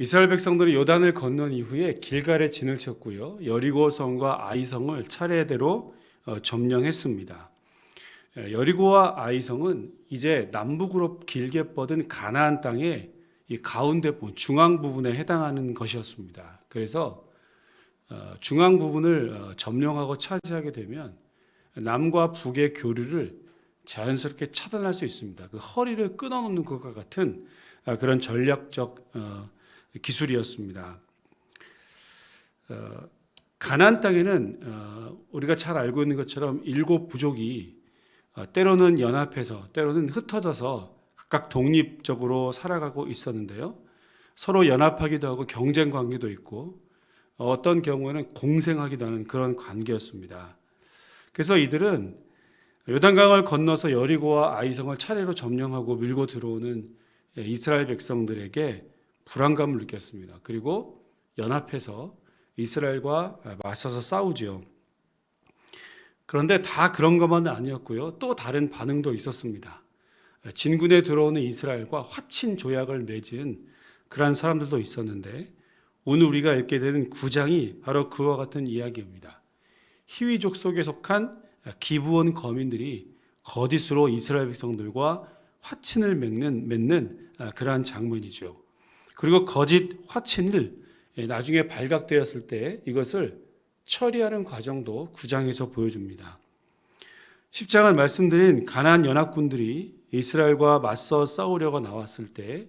이스라엘 백성들이 요단을 건넌 이후에 길갈에 진을 쳤고요. 여리고성과 아이성을 차례대로 어, 점령했습니다. 예, 여리고와 아이성은 이제 남북으로 길게 뻗은 가나안 땅의 이 가운데 부분, 중앙 부분에 해당하는 것이었습니다. 그래서 어, 중앙 부분을 어, 점령하고 차지하게 되면 남과 북의 교류를 자연스럽게 차단할 수 있습니다. 그 허리를 끊어놓는 것과 같은 아, 그런 전략적 어, 기술이었습니다. 어, 가나안 땅에는 어, 우리가 잘 알고 있는 것처럼 일곱 부족이 어, 때로는 연합해서 때로는 흩어져서 각각 독립적으로 살아가고 있었는데요. 서로 연합하기도 하고 경쟁 관계도 있고 어, 어떤 경우에는 공생하기도 하는 그런 관계였습니다. 그래서 이들은 요단강을 건너서 여리고와 아이성을 차례로 점령하고 밀고 들어오는 예, 이스라엘 백성들에게 불안감을 느꼈습니다. 그리고 연합해서 이스라엘과 맞서서 싸우지요. 그런데 다 그런 것만은 아니었고요. 또 다른 반응도 있었습니다. 진군에 들어오는 이스라엘과 화친 조약을 맺은 그러한 사람들도 있었는데 오늘 우리가 읽게 되는 구장이 바로 그와 같은 이야기입니다. 희위족 속에 속한 기부원 거민들이 거짓으로 이스라엘 백성들과 화친을 맺는, 맺는 그러한 장면이죠. 그리고 거짓 화친을 나중에 발각되었을 때 이것을 처리하는 과정도 구장에서 보여줍니다. 10장을 말씀드린 가나안 연합군들이 이스라엘과 맞서 싸우려고 나왔을 때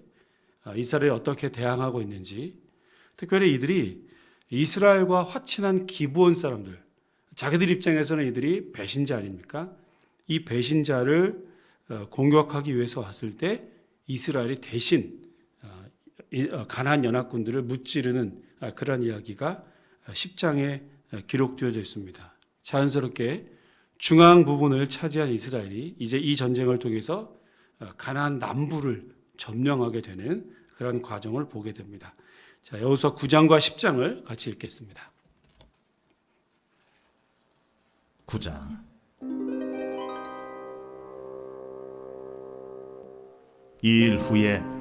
아, 이스라엘이 어떻게 대항하고 있는지 특별히 이들이 이스라엘과 화친한 기부원 사람들 자기들 입장에서는 이들이 배신자 아닙니까? 이 배신자를 어, 공격하기 위해서 왔을 때 이스라엘이 대신 어, 가나안 연합군들을 무찌르는 아, 그런 이야기가 10장에 기록되어져 있습니다. 자연스럽게 중앙 부분을 차지한 이스라엘이 이제 이 전쟁을 통해서 어, 가나안 남부를 점령하게 되는 그런 과정을 보게 됩니다. 자, 여호수아 9장과 10장을 같이 읽겠습니다. 9장 이일 후에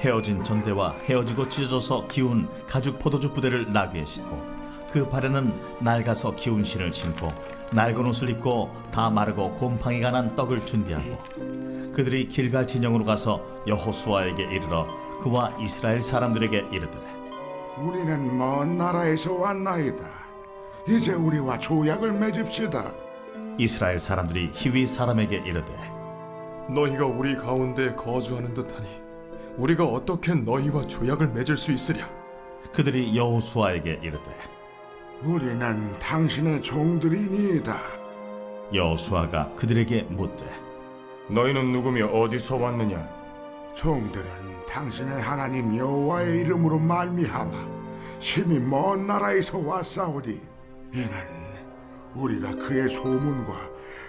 헤어진 전대와 헤어지고 찢어져서 기운 가죽 포도주 부대를 나귀에 싣고 그 발에는 낡아서 기운 신을 신고 낡은 옷을 입고 다 마르고 곰팡이가 난 떡을 준비하고 그들이 길갈 진영으로 가서 여호수아에게 이르러 그와 이스라엘 사람들에게 이르되 우리는 먼 나라에서 왔나이다. 이제 우리와 조약을 맺읍시다. 이스라엘 사람들이 히위 사람에게 이르되 너희가 우리 가운데 거주하는 듯하니 우리가 어떻게 너희와 조약을 맺을 수 있으랴? 그들이 여호수아에게 이르되 우리는 당신의 종들이니이다. 여호수아가 그들에게 묻되 너희는 누구며 어디서 왔느냐? 종들은 당신의 하나님 여호와의 이름으로 말미암아 심히 먼 나라에서 왔사오니 이는 우리가 그의 소문과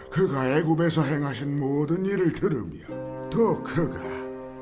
그가 애굽에서 행하신 모든 일을 들으며 또 그가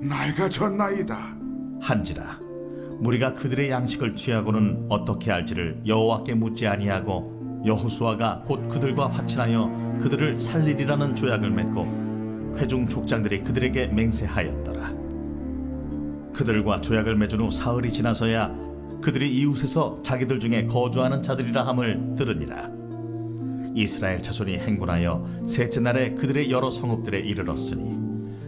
낡아졌나이다. 한지라 무리가 그들의 양식을 취하고는 어떻게 할지를 여호와께 묻지 아니하고 여호수아가 곧 그들과 화친하여 그들을 살리리라는 조약을 맺고 회중 족장들이 그들에게 맹세하였더라. 그들과 조약을 맺은 후 사흘이 지나서야 그들이 이웃에서 자기들 중에 거주하는 자들이라 함을 들으니라. 이스라엘 자손이 행군하여 셋째 날에 그들의 여러 성읍들에 이르렀으니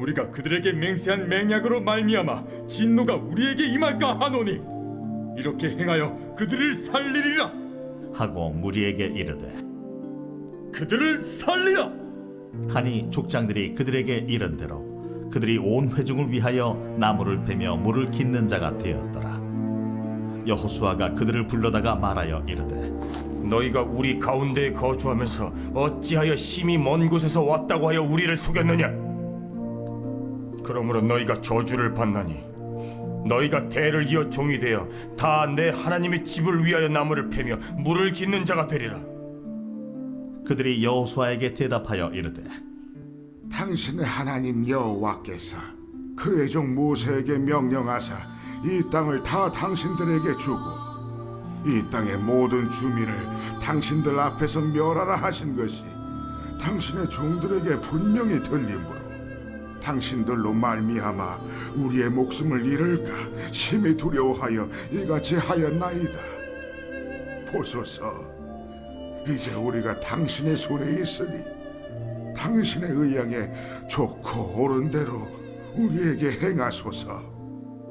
우리가 그들에게 맹세한 맹약으로 말미암아 진노가 우리에게 임할까 하노니 이렇게 행하여 그들을 살리리라. 하고 무리에게 이르되 그들을 살리라. 하니 족장들이 그들에게 이른 대로 그들이 온 회중을 위하여 나무를 베며 물을 깃는 자가 되었더라 여호수아가 그들을 불러다가 말하여 이르되 너희가 우리 가운데에 거주하면서 어찌하여 심히 먼 곳에서 왔다고 하여 우리를 속였느냐? 그러므로 너희가 저주를 받나니 너희가 대를 이어 종이 되어 다 내 하나님의 집을 위하여 나무를 패며 물을 깃는 자가 되리라. 그들이 여호수아에게 대답하여 이르되 당신의 하나님 여호와께서 그의 종 모세에게 명령하사 이 땅을 다 당신들에게 주고 이 땅의 모든 주민을 당신들 앞에서 멸하라 하신 것이 당신의 종들에게 분명히 들리므로 당신들로 말미암아 우리의 목숨을 잃을까 심히 두려워하여 이같이 하였나이다. 보소서, 이제 우리가 당신의 손에 있으니 당신의 의향에 좋고 옳은 대로 우리에게 행하소서.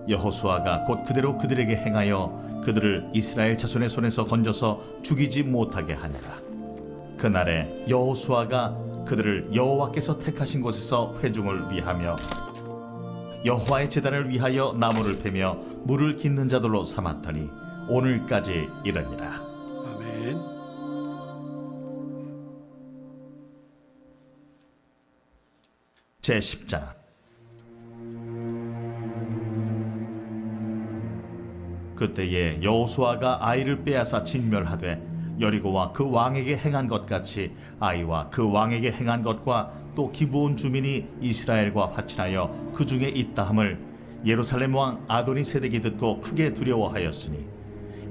여호수아가 곧 그대로 그들에게 행하여 그들을 이스라엘 자손의 손에서 건져서 죽이지 못하게 하니라 그날에 여호수아가 그들을 여호와께서 택하신 곳에서 회중을 위하며 여호와의 제단을 위하여 나무를 패며 물을 깃는 자들로 삼았더니 오늘까지 이르니라 아멘. 제 10장 그때에 여호수아가 아이를 빼앗아 진멸하되 여리고와 그 왕에게 행한 것 같이 아이와 그 왕에게 행한 것과 또 기브온 주민이 이스라엘과 화친하여 그 중에 있다함을 예루살렘 왕 아도니 세덱이 듣고 크게 두려워하였으니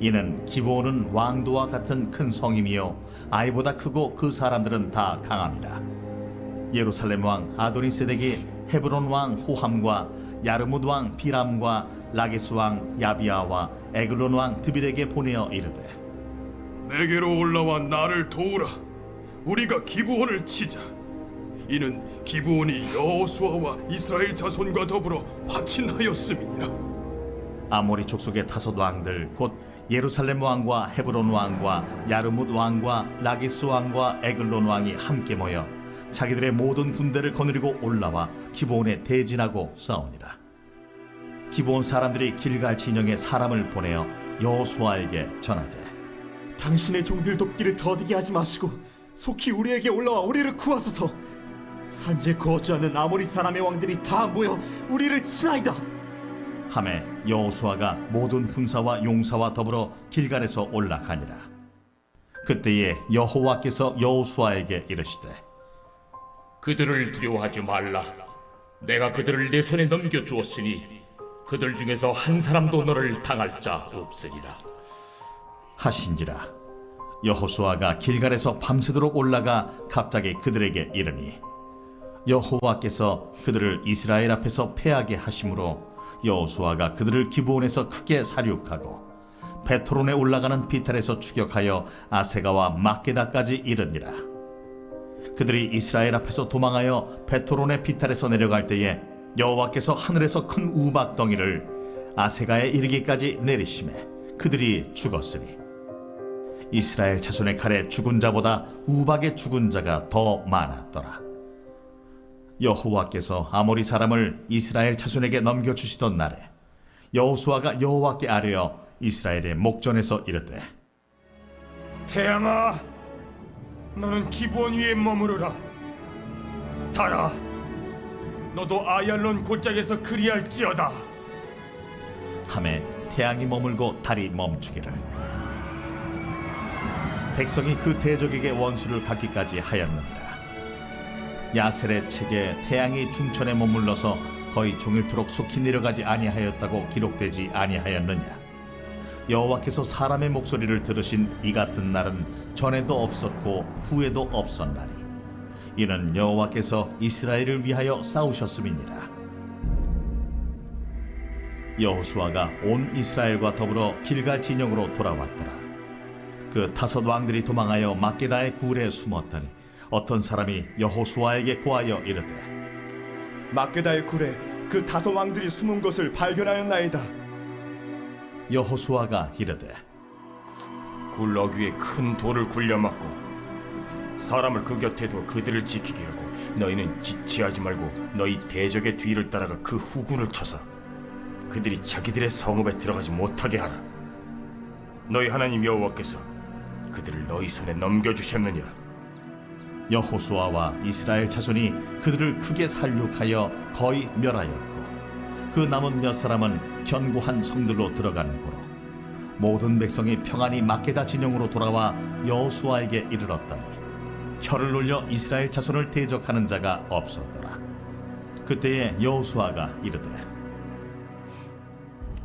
이는 기브온은 왕도와 같은 큰 성임이요 아이보다 크고 그 사람들은 다 강함이라 예루살렘 왕 아도니 세덱이 헤브론 왕 호함과 야르뭇 왕 비람과 라게스 왕 야비아와 에글론 왕 드빌에게 보내어 이르되 내게로 올라와 나를 도우라. 우리가 기브온을 치자. 이는 기브온이 여호수아와 이스라엘 자손과 더불어 화친하였음이니라. 아모리 족속의 다섯 왕들 곧 예루살렘 왕과 헤브론 왕과 야르뭇 왕과 라기스 왕과 에글론 왕이 함께 모여 자기들의 모든 군대를 거느리고 올라와 기브온에 대진하고 싸우니라 기브온 사람들이 길갈 진영에 사람을 보내어 여호수아에게 전하되 당신의 종들 돕기를 더디게 하지 마시고 속히 우리에게 올라와 우리를 구하소서. 산지에 거주하는 아모리 사람의 왕들이 다 모여 우리를 치나이다. 함에 여호수아가 모든 군사와 용사와 더불어 길갈에서 올라가니라 그때에 여호와께서 여호수아에게 이르시되 그들을 두려워하지 말라. 내가 그들을 내 손에 넘겨 주었으니 그들 중에서 한 사람도 너를 당할 자 없으리라. 하신지라. 여호수아가 길갈에서 밤새도록 올라가 갑자기 그들에게 이르니 여호와께서 그들을 이스라엘 앞에서 패하게 하심으로 여호수아가 그들을 기브온에서 크게 사륙하고 베토론에 올라가는 비탈에서 추격하여 아세가와 막게다까지 이르니라. 그들이 이스라엘 앞에서 도망하여 베토론의 비탈에서 내려갈 때에 여호와께서 하늘에서 큰 우박 덩이를 아세가에 이르기까지 내리심에 그들이 죽었으니 이스라엘 자손의 칼에 죽은 자보다 우박의 죽은 자가 더 많았더라. 여호와께서 아모리 사람을 이스라엘 자손에게 넘겨 주시던 날에 여호수아가 여호와께 아뢰어 이스라엘의 목전에서 이르되 태양아, 너는 기부원 위에 머무르라. 달아, 너도 아얄론 골짜기에서 그리할지어다. 함에 태양이 머물고 달이 멈추기를 백성이 그 대적에게 원수를 갚기까지 하였느니라 야셀의 책에 태양이 중천에 머물러서 거의 종일토록 속히 내려가지 아니하였다고 기록되지 아니하였느냐? 여호와께서 사람의 목소리를 들으신 이 같은 날은 전에도 없었고 후에도 없었나니 이는 여호와께서 이스라엘을 위하여 싸우셨음이니라. 여호수아가 온 이스라엘과 더불어 길갈 진영으로 돌아왔더라. 그 다섯 왕들이 도망하여 막게다의 굴에 숨었더니 어떤 사람이 여호수아에게 고하여 이르되 막게다의 굴에 그 다섯 왕들이 숨은 것을 발견하였나이다. 여호수아가 이르되 굴럭 위에 큰 돌을 굴려막고 사람을 그 곁에 두어 그들을 지키게 하고 너희는 지체하지 말고 너희 대적의 뒤를 따라가 그 후군을 쳐서 그들이 자기들의 성읍에 들어가지 못하게 하라. 너희 하나님 여호와께서 그들을 너희 손에 넘겨주셨느니라. 여호수아와 이스라엘 자손이 그들을 크게 살육하여 거의 멸하였고 그 남은 몇 사람은 견고한 성들로 들어간 고로 모든 백성이 평안히 막게다 진영으로 돌아와 여호수아에게 이르렀더니 혀를 놀려 이스라엘 자손을 대적하는 자가 없었더라 그때에 여호수아가 이르되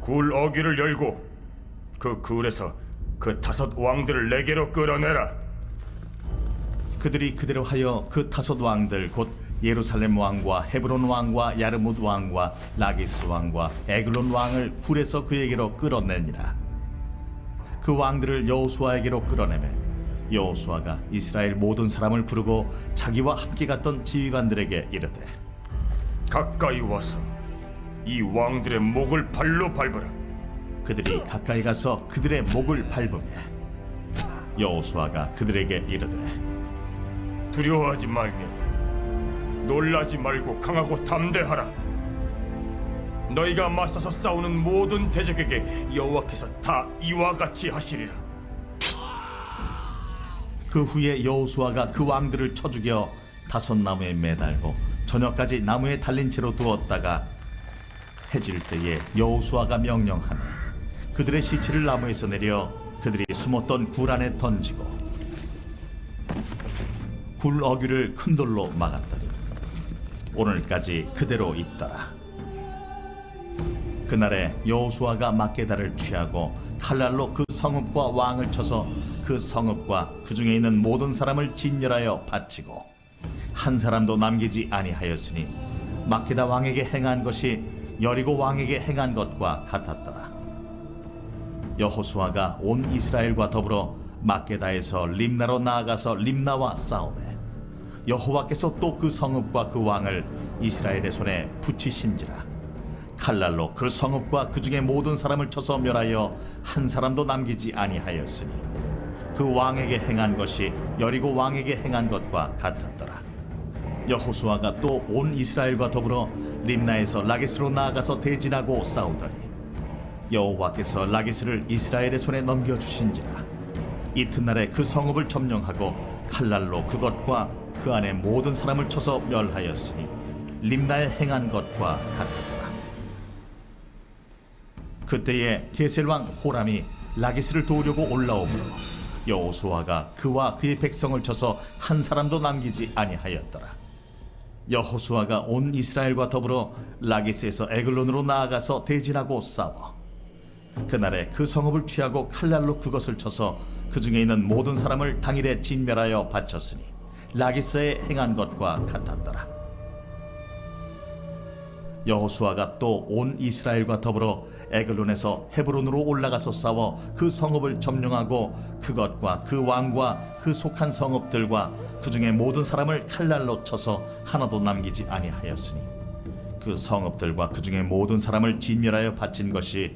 굴 어귀를 열고 그 굴에서 그 다섯 왕들을 내게로 끌어내라. 그들이 그대로 하여 그 다섯 왕들 곧 예루살렘 왕과 헤브론 왕과 야르뭇 왕과 라기스 왕과 에글론 왕을 굴에서 그에게로 끌어내니라. 그 왕들을 여호수아에게로 끌어내매 여호수아가 이스라엘 모든 사람을 부르고 자기와 함께 갔던 지휘관들에게 이르되 가까이 와서 이 왕들의 목을 발로 밟으라. 그들이 가까이 가서 그들의 목을 밟으며 여호수아가 그들에게 이르되 두려워하지 말며 놀라지 말고 강하고 담대하라. 너희가 맞서서 싸우는 모든 대적에게 여호와께서 다 이와 같이 하시리라. 그 후에 여호수아가 그 왕들을 쳐 죽여 다섯 나무에 매달고 저녁까지 나무에 달린 채로 두었다가 해질 때에 여호수아가 명령하니 그들의 시체를 나무에서 내려 그들이 숨었던 굴 안에 던지고 굴 어귀를 큰 돌로 막았더니 오늘까지 그대로 있더라. 그날에 여호수아가 막게다를 취하고 칼날로 그 성읍과 왕을 쳐서 그 성읍과 그 중에 있는 모든 사람을 진멸하여 바치고 한 사람도 남기지 아니하였으니 막게다 왕에게 행한 것이 여리고 왕에게 행한 것과 같았더라. 여호수아가 온 이스라엘과 더불어 막게다에서 림나로 나아가서 림나와 싸우매 여호와께서 또 그 성읍과 그 왕을 이스라엘의 손에 붙이신지라. 칼날로 그 성읍과 그 중에 모든 사람을 쳐서 멸하여 한 사람도 남기지 아니하였으니 그 왕에게 행한 것이 여리고 왕에게 행한 것과 같았더라. 여호수아가 또 온 이스라엘과 더불어 림나에서 라기스로 나아가서 대진하고 싸우더니 여호와께서 라기스를 이스라엘의 손에 넘겨 주신지라. 이튿날에 그 성읍을 점령하고 칼날로 그것과 그 안에 모든 사람을 쳐서 멸하였으니 림나에 행한 것과 같았더라 그때에 게셀 왕 호람이 라기스를 도우려고 올라오므로 여호수아가 그와 그의 백성을 쳐서 한 사람도 남기지 아니하였더라. 여호수아가 온 이스라엘과 더불어 라기스에서 에글론으로 나아가서 대진하고 싸워 그날에 그 성읍을 취하고 칼날로 그것을 쳐서 그 중에 있는 모든 사람을 당일에 진멸하여 바쳤으니 라기스에 행한 것과 같았더라. 여호수아가 또 온 이스라엘과 더불어 에글론에서 헤브론으로 올라가서 싸워 그 성읍을 점령하고 그것과 그 왕과 그 속한 성읍들과 그 중에 모든 사람을 칼날로 쳐서 하나도 남기지 아니하였으니 그 성읍들과 그 중에 모든 사람을 진멸하여 바친 것이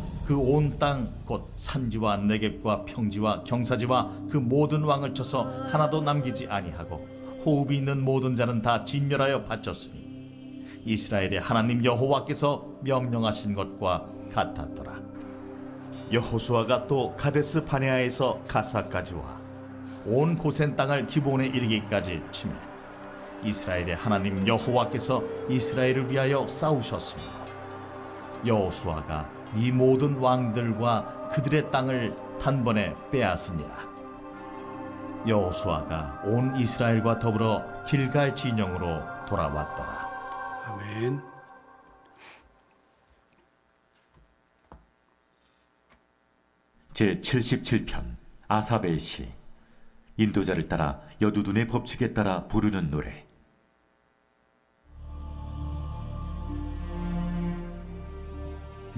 그 온 땅 곧 산지와 내겝과 평지와 경사지와 그 모든 왕을 쳐서 하나도 남기지 아니하고 호흡이 있는 모든 자는 다 진멸하여 바쳤으니 이스라엘의 하나님 여호와께서 명령하신 것과 같았더라. 여호수아가 또 가데스 바네아에서 가사까지 와 온 고센 땅을 기본에 이르기까지 치매 이스라엘의 하나님 여호와께서 이스라엘을 위하여 싸우셨습니다. 여호수아가 이 모든 왕들과 그들의 땅을 단번에 빼앗으니라. 여호수아가 온 이스라엘과 더불어 길갈 진영으로 돌아왔더라. 아멘. 제 77편 아사베의 시 인도자를 따라 여두둔의 법칙에 따라 부르는 노래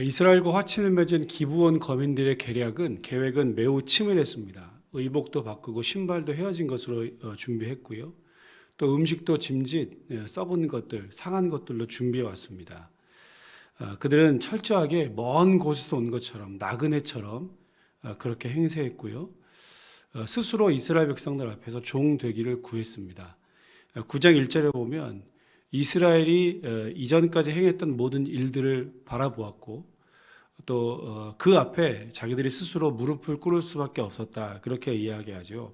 이스라엘과 화친을 맺은 기부원 거민들의 계략은 계획은 매우 치밀했습니다. 의복도 바꾸고 신발도 헤어진 것으로 어, 준비했고요. 또 음식도 짐짓, 예, 썩은 것들, 상한 것들로 준비해 왔습니다. 어, 그들은 철저하게 먼 곳에서 온 것처럼 나그네처럼 어, 그렇게 행세했고요. 어, 스스로 이스라엘 백성들 앞에서 종 되기를 구했습니다. 9장 1절에 보면 이스라엘이 어, 이전까지 행했던 모든 일들을 바라보았고 또 그 앞에 자기들이 스스로 무릎을 꿇을 수밖에 없었다 그렇게 이야기하죠.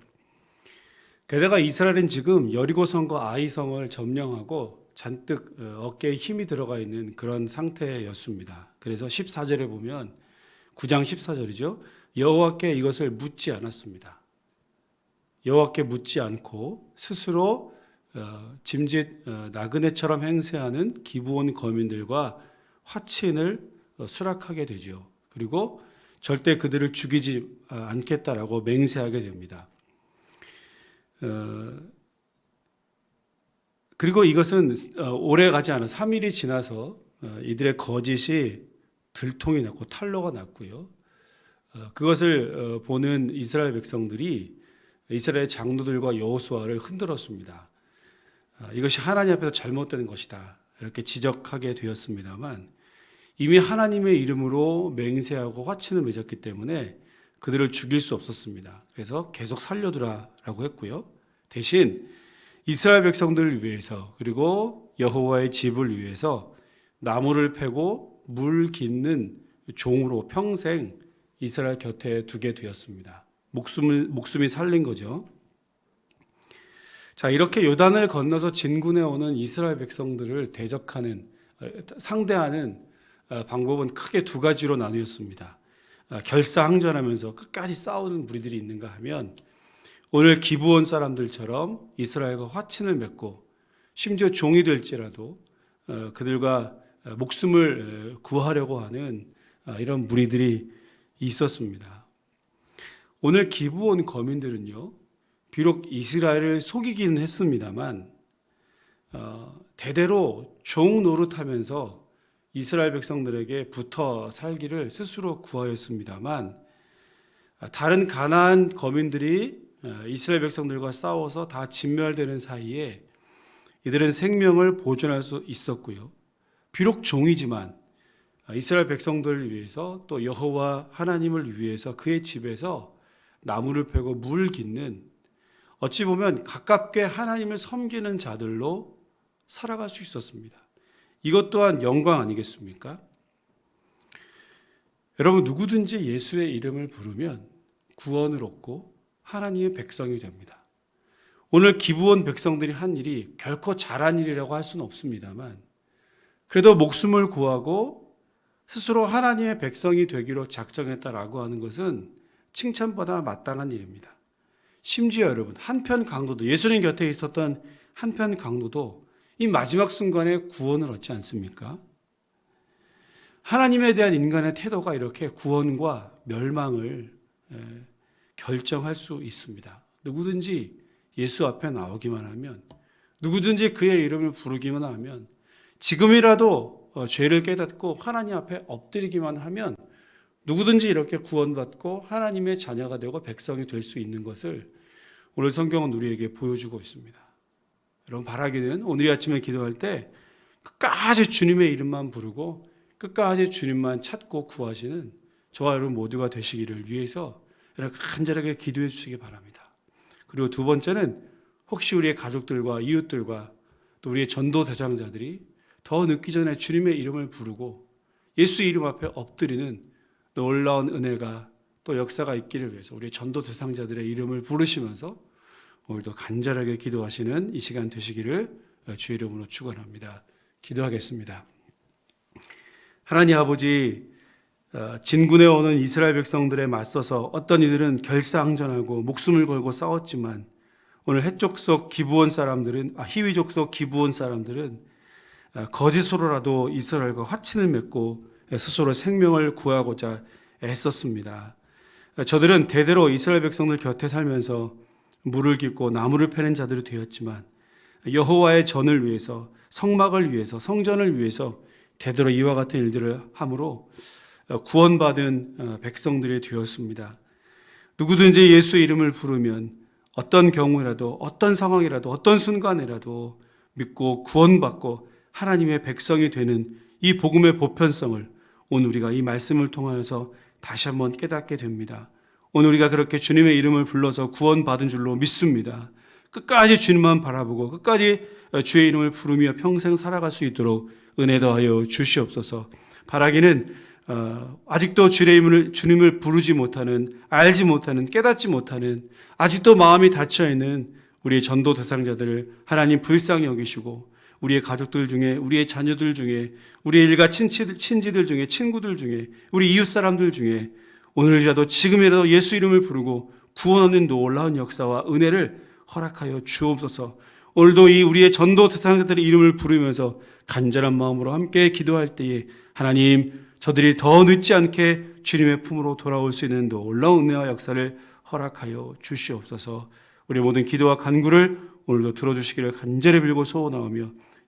게다가 이스라엘은 지금 여리고성과 아이성을 점령하고 잔뜩 어, 어깨에 힘이 들어가 있는 그런 상태였습니다. 그래서 14절에 보면 9장 14절이죠. 여호와께 이것을 묻지 않았습니다. 여호와께 묻지 않고 스스로 어, 짐짓 어, 나그네처럼 행세하는 기부원 거민들과 화친을 어, 수락하게 되죠. 그리고 절대 그들을 죽이지 어, 않겠다라고 맹세하게 됩니다. 어, 그리고 이것은 어, 오래 가지 않아 3일이 지나서 어, 이들의 거짓이 들통이 났고 탄로가 났고요. 어, 그것을 어, 보는 이스라엘 백성들이 이스라엘 장로들과 여호수아를 흔들었습니다. 아, 이것이 하나님 앞에서 잘못된 것이다. 이렇게 지적하게 되었습니다만 이미 하나님의 이름으로 맹세하고 화친을 맺었기 때문에 그들을 죽일 수 없었습니다. 그래서 계속 살려두라라고 했고요. 대신 이스라엘 백성들을 위해서 그리고 여호와의 집을 위해서 나무를 패고 물 깃는 종으로 평생 이스라엘 곁에 두게 되었습니다. 목숨을 목숨이 살린 거죠. 자, 이렇게 요단을 건너서 진군해 오는 이스라엘 백성들을 대적하는 어, 상대하는 어, 방법은 크게 두 가지로 나뉘었습니다. 어, 결사항전하면서 끝까지 싸우는 무리들이 있는가 하면 오늘 기부온 사람들처럼 이스라엘과 화친을 맺고 심지어 종이 될지라도 어, 그들과 어, 목숨을 어, 구하려고 하는 어, 이런 무리들이 있었습니다. 오늘 기부온 거민들은요, 비록 이스라엘을 속이기는 했습니다만 어, 대대로 종 노릇하면서 이스라엘 백성들에게 붙어 살기를 스스로 구하였습니다만 아, 다른 가나안 거민들이 어, 이스라엘 백성들과 싸워서 다 진멸되는 사이에 이들은 생명을 보존할 수 있었고요. 비록 종이지만 아, 이스라엘 백성들을 위해서 또 여호와 하나님을 위해서 그의 집에서 나무를 패고 물 깃는 어찌 보면 가깝게 하나님을 섬기는 자들로 살아갈 수 있었습니다. 이것 또한 영광 아니겠습니까? 여러분 누구든지 예수의 이름을 부르면 구원을 얻고 하나님의 백성이 됩니다. 오늘 기부원 백성들이 한 일이 결코 잘한 일이라고 할 수는 없습니다만 그래도 목숨을 구하고 스스로 하나님의 백성이 되기로 작정했다라고 하는 것은 칭찬보다 마땅한 일입니다. 심지어 여러분 한편 강도도 예수님 곁에 있었던 한편 강도도 이 마지막 순간에 구원을 얻지 않습니까? 하나님에 대한 인간의 태도가 이렇게 구원과 멸망을 에, 결정할 수 있습니다. 누구든지 예수 앞에 나오기만 하면 누구든지 그의 이름을 부르기만 하면 지금이라도 어, 죄를 깨닫고 하나님 앞에 엎드리기만 하면 누구든지 이렇게 구원받고 하나님의 자녀가 되고 백성이 될 수 있는 것을 오늘 성경은 우리에게 보여주고 있습니다. 여러분 바라기는 오늘 아침에 기도할 때 끝까지 주님의 이름만 부르고 끝까지 주님만 찾고 구하시는 저와 여러분 모두가 되시기를 위해서 여러분 간절하게 기도해 주시기 바랍니다. 그리고 두 번째는 혹시 우리의 가족들과 이웃들과 또 우리의 전도 대장자들이 더 늦기 전에 주님의 이름을 부르고 예수 이름 앞에 엎드리는 놀라운 은혜가 또 역사가 있기를 위해서 우리 전도 대상자들의 이름을 부르시면서 오늘도 간절하게 기도하시는 이 시간 되시기를 주의 이름으로 축원합니다. 기도하겠습니다. 하나님 아버지 어, 진군에 오는 이스라엘 백성들에 맞서서 어떤 이들은 결사항전하고 목숨을 걸고 싸웠지만 오늘 해족 속 기부원 사람들은 아, 희위족 속 기부원 사람들은 아, 거짓으로라도 이스라엘과 화친을 맺고 스스로 생명을 구하고자 애썼습니다. 저들은 대대로 이스라엘 백성들 곁에 살면서 물을 깃고 나무를 패는 자들이 되었지만 여호와의 전을 위해서 성막을 위해서 성전을 위해서 대대로 이와 같은 일들을 함으로 구원받은 백성들이 되었습니다. 누구든지 예수 이름을 부르면 어떤 경우라도 어떤 상황이라도 어떤 순간이라도 믿고 구원받고 하나님의 백성이 되는 이 복음의 보편성을 오늘 우리가 이 말씀을 통하여서 다시 한번 깨닫게 됩니다. 오늘 우리가 그렇게 주님의 이름을 불러서 구원받은 줄로 믿습니다. 끝까지 주님만 바라보고 끝까지 주의 이름을 부르며 평생 살아갈 수 있도록 은혜 더하여 주시옵소서. 바라기는 어, 아직도 주의 이름을 주님을 부르지 못하는 알지 못하는 깨닫지 못하는 아직도 마음이 닫혀 있는 우리의 전도 대상자들을 하나님 불쌍히 여기시고 우리의 가족들 중에 우리의 자녀들 중에 우리의 일가 친지들, 친지들 중에 친구들 중에 우리 이웃 사람들 중에 오늘이라도 지금이라도 예수 이름을 부르고 구원 얻는 놀라운 역사와 은혜를 허락하여 주옵소서. 오늘도 이 우리의 전도 대상자들의 이름을 부르면서 간절한 마음으로 함께 기도할 때에 하나님 저들이 더 늦지 않게 주님의 품으로 돌아올 수 있는 놀라운 은혜와 역사를 허락하여 주시옵소서. 우리 모든 기도와 간구를 오늘도 들어주시기를 간절히 빌고 소원하오며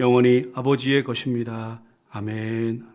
영원히 아버지의 것입니다. 아멘.